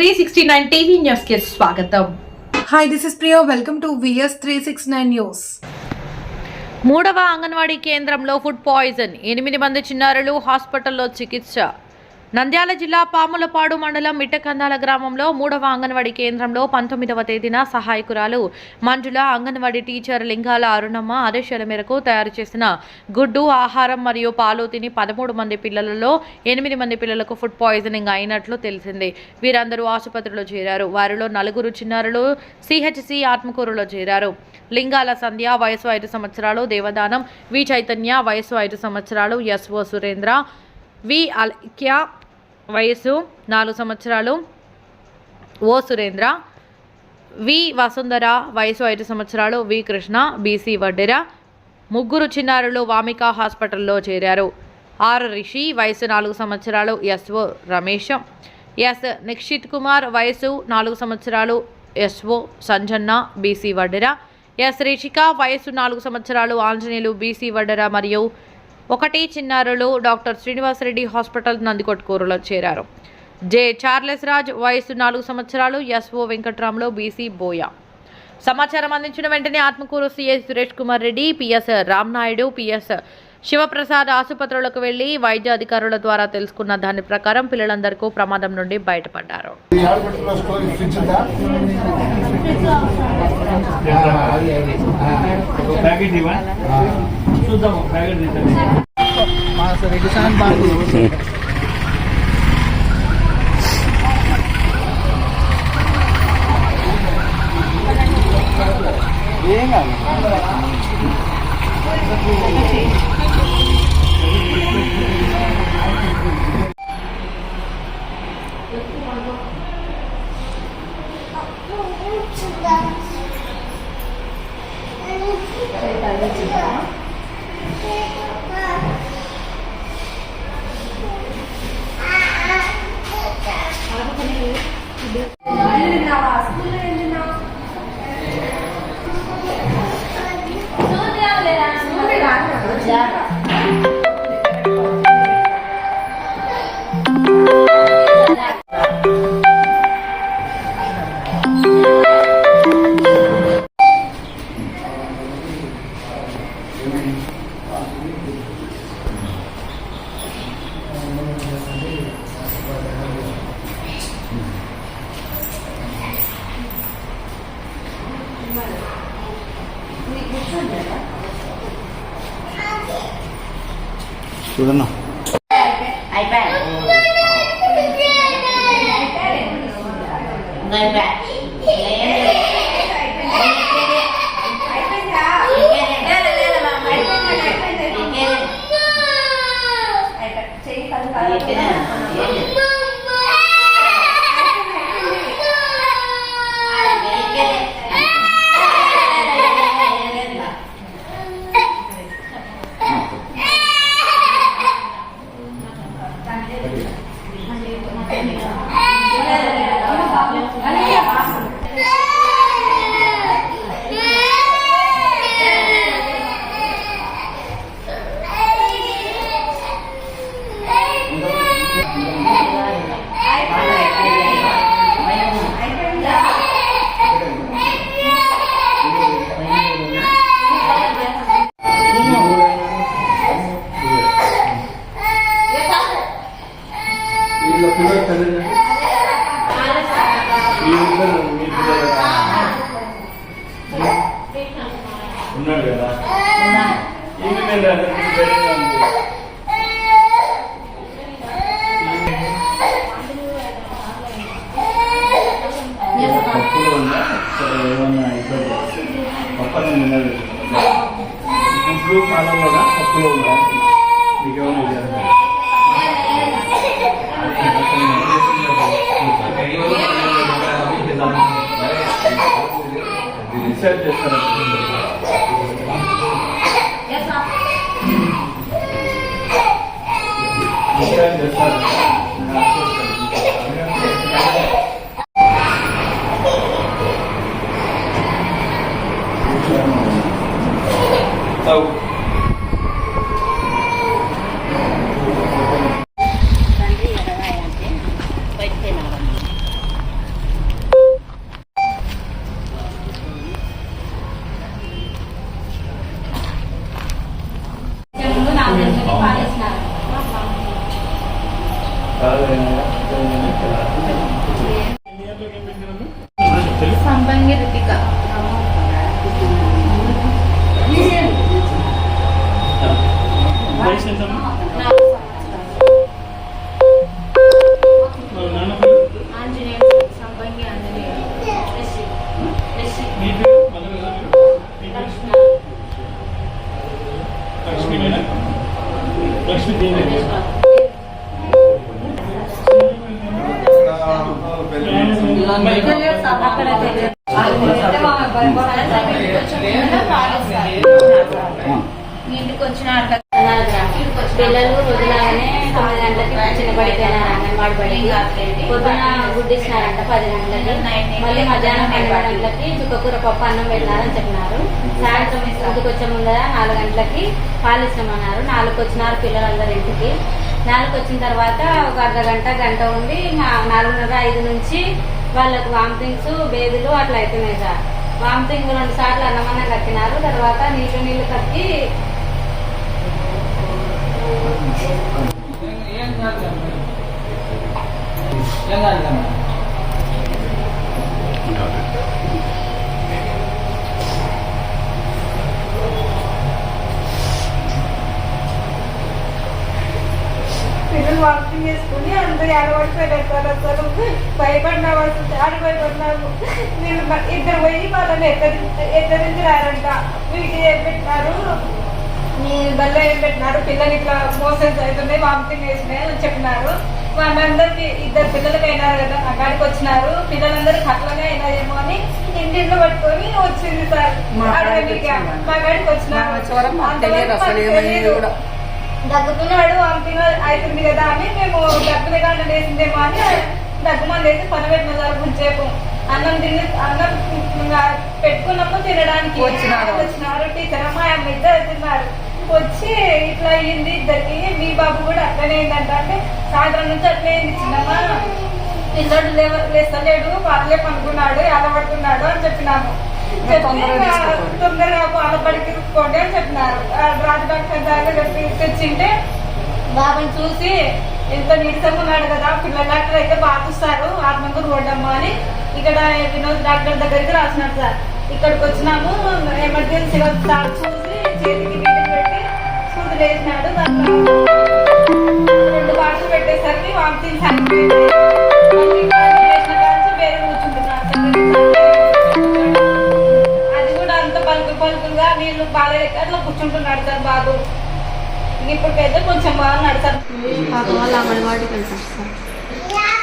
VS three sixty nine TV న్యూస్కి స్వాగతం Hi, this is Priya. Welcome to VS 369 News. మూడవ అంగన్వాడీ కేంద్రంలో food poison ఎనిమిది మంది చిన్నారులు హాస్పిటల్లో చికిత్స నంద్యాల జిల్లా పాములపాడు మండలం మిట్టకందాల గ్రామంలో మూడవ అంగన్వాడీ కేంద్రంలో పంతొమ్మిదవ తేదీన సహాయకురాలు మంజుల అంగన్వాడీ టీచర్ లింగాల అరుణమ్మ ఆదేశాల మేరకు తయారు చేసిన గుడ్డు ఆహారం మరియు పాలు తిని పదమూడు మంది పిల్లలలో ఎనిమిది మంది పిల్లలకు ఫుడ్ పాయిజనింగ్ అయినట్లు తెలిసింది. వీరందరూ ఆసుపత్రిలో చేరారు. వారిలో నలుగురు చిన్నారులు సిహెచ్సి ఆత్మకూరులో చేరారు. లింగాల సంధ్య వయసు ఐదు సంవత్సరాలు దేవదానం వి చైతన్య వయసు ఐదు సంవత్సరాలు ఎస్ఓ సురేంద్ర వి అల్క్య వయసు నాలుగు సంవత్సరాలు. ఓ సురేంద్ర వి వసుంధర వయసు ఐదు సంవత్సరాలు. V Krishna BC Vaddera. ముగ్గురు చిన్నారులు వామిక హాస్పిటల్లో చేరారు. ఆర్ రిషి వయసు నాలుగు సంవత్సరాలు. ఎస్ఓ రమేష్ ఎస్ నిక్షిత్ కుమార్ వయసు నాలుగు సంవత్సరాలు. SO Sanjanna BC Vaddera. S Rishika వయసు నాలుగు సంవత్సరాలు. ఆంజనేయులు బీసీ వడ్డెర మరియు ఒకటి చిన్నారులు డాక్టర్ శ్రీనివాసరెడ్డి హాస్పిటల్ నందికొట్కూరులో చేరారు. జె చార్లెస్ రాజ్ వయసు నాలుగు సంవత్సరాలు ఎస్ఓ వెంకట్రాములు బీసీ బోయ. సమాచారం అందించిన వెంటనే Atmakur CS Suresh Kumar Reddy PS Ramnaidu PS Shivaprasad ఆసుపత్రులకు వెళ్ళి వైద్య అధికారుల ద్వారా తెలుసుకున్న దాని ప్రకారం పిల్లలందరికీ ప్రమాదం నుండి బయటపడ్డారు. చూద్దాము స్టోరీ ఫ్రిడ్జ్ ఉందా ప్యాకెట్ ఇవ్వ చూద్దాం చూడన్నా. తీద్దాం చూడన్నా వీళ్ళ ఏమన్నా ఇబ్బంది పప్పులో రీసెర్చ్ చేస్తారు? సంబంగి ఇంటికి పిల్లలు వదిలాగానే తొమ్మిది గంటలకి చిన్న బడికి వెళ్ళారు అంగన్వాడి బడికి పొద్దున గుడ్డిచ్చినారంట పది గంటలకి మళ్ళీ మధ్యాహ్నం పన్నెండు గంటలకి చుక్కకూర పప్పు అన్నం పెట్టినారని చెప్పినారు సాయంత్రం ఇంటికి వచ్చే ముందర నాలుగు గంటలకి పాలు ఇస్తామన్నారు నాలుగు వచ్చినారు పిల్లలందరి ఇంటికి నాలుగు వచ్చిన తర్వాత ఒక అర్ధ గంట గంట ఉండి నాలుగున్నర ఐదు నుంచి వాళ్ళకు వామిటింగ్స్ బేదులు అట్లా అవుతున్నాయి సార్. వామిటింగ్ రెండు సార్లు అన్నమన్నం కట్టినారు. తర్వాత నీళ్ళు నీళ్ళు కక్కి పిల్లలు వామిటింగ్ చేసుకుని అందరూ ఏడబడిపోయారు సార్ అసలు వాళ్ళు ఆడి భయపడినారు నేను మ- ఇద్దరు పోయి వాళ్ళని ఎత్తరి ఎత్తరించి రారంట వీటికి ఏం పెట్టినారు? మీ బల్ల ఏం పెట్టినారు? పిల్లలు ఇట్లా మోషన్స్ అవుతున్నాయి వామిటింగ్ వేసినాయి అని చెప్పినారు. వాళ్ళందరికి ఇద్దరు పిల్లలకి అయినారు కదా అక్కడికి వచ్చినారు. పిల్లలందరూ అట్లనే అయినాయేమో అని ఇంటింట్లో పట్టుకొని వచ్చింది సార్. మా కాడికి వచ్చినారు. దగ్గుతున్నాడు అంతిగా అవుతుంది కదా అని మేము దగ్గున గంట వేసిందేమో అని దగ్గు మంది వేసి పని పెట్టిన సార్ కొంచెంసేపు అన్నం తిని అన్నం పెట్టుకున్నాము తినడానికి. వచ్చినారు. టీచర్ అమ్మ అమ్మ ఇద్దరు తిన్నారు. వచ్చి ఇట్లా అయ్యింది ఇద్దరికి. మీ బాబు కూడా అట్లనే అయిందంట. అంటే సాయంత్రం నుంచి అట్లే అయింది. చిన్నమ్మ పిల్లడు లేవ లేస్తలేడు. పాటలే పనుకున్నాడు ఎలా పడుకున్నాడు అని చెప్పినాము. తొందరగా పాల పడికి తీసుకోండి అని చెప్పినారు. ఆ రాజు డాక్టర్ దాకా చెప్పి తెచ్చింటే బాబాని చూసి ఎంత నీరసంగా ఉన్నాడు కదా పిల్లల డాక్టర్ అయితే బాగా చూస్తారు ఆత్మకు రోడ్డమ్మ అని ఇక్కడ వినోద్ డాక్టర్ దగ్గరికి రాసినాడు సార్. ఇక్కడికి వచ్చినాము ఎమర్జెన్సీగా సార్ చూసి చేతికి నీళ్ళు పెట్టి సూదులు వేసినాడు. రెండు బాటలు పెట్టేసరికి వామిటింగ్స్ అయిపోయింది నీళ్ళు బాగాలేక అట్లా కూర్చుంటున్నాడు సార్ బాబు? ఇప్పటికైతే కొంచెం బాగున్నాడు సార్ పాప వాళ్ళు అంగన్వాడికి వెళ్తారు సార్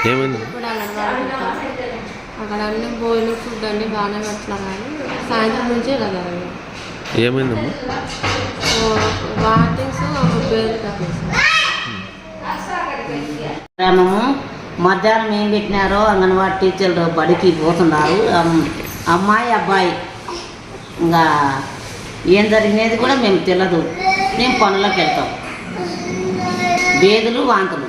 ఏమైంది? ఇప్పుడు అంగన్వాడికి వెళ్తారు అక్కడ అన్ని భోజనం ఫుడ్ అన్ని బాగానే పెడుతున్నారు కానీ సాయంత్రం నుంచే కదా. ఏమైందమ్మా? వాటింగ్స్ గ్రామము మధ్యాహ్నం ఏం పెట్టినారో అంగన్వాడీ టీచర్లు బడికి పోతున్నారు. అమ్- అమ్మాయి అబ్బాయి. ఇంకా ఏం జరిగినది కూడా మేము తెలియదు మేము పనులకు వెళ్తాం. వేదులు వాంతులు.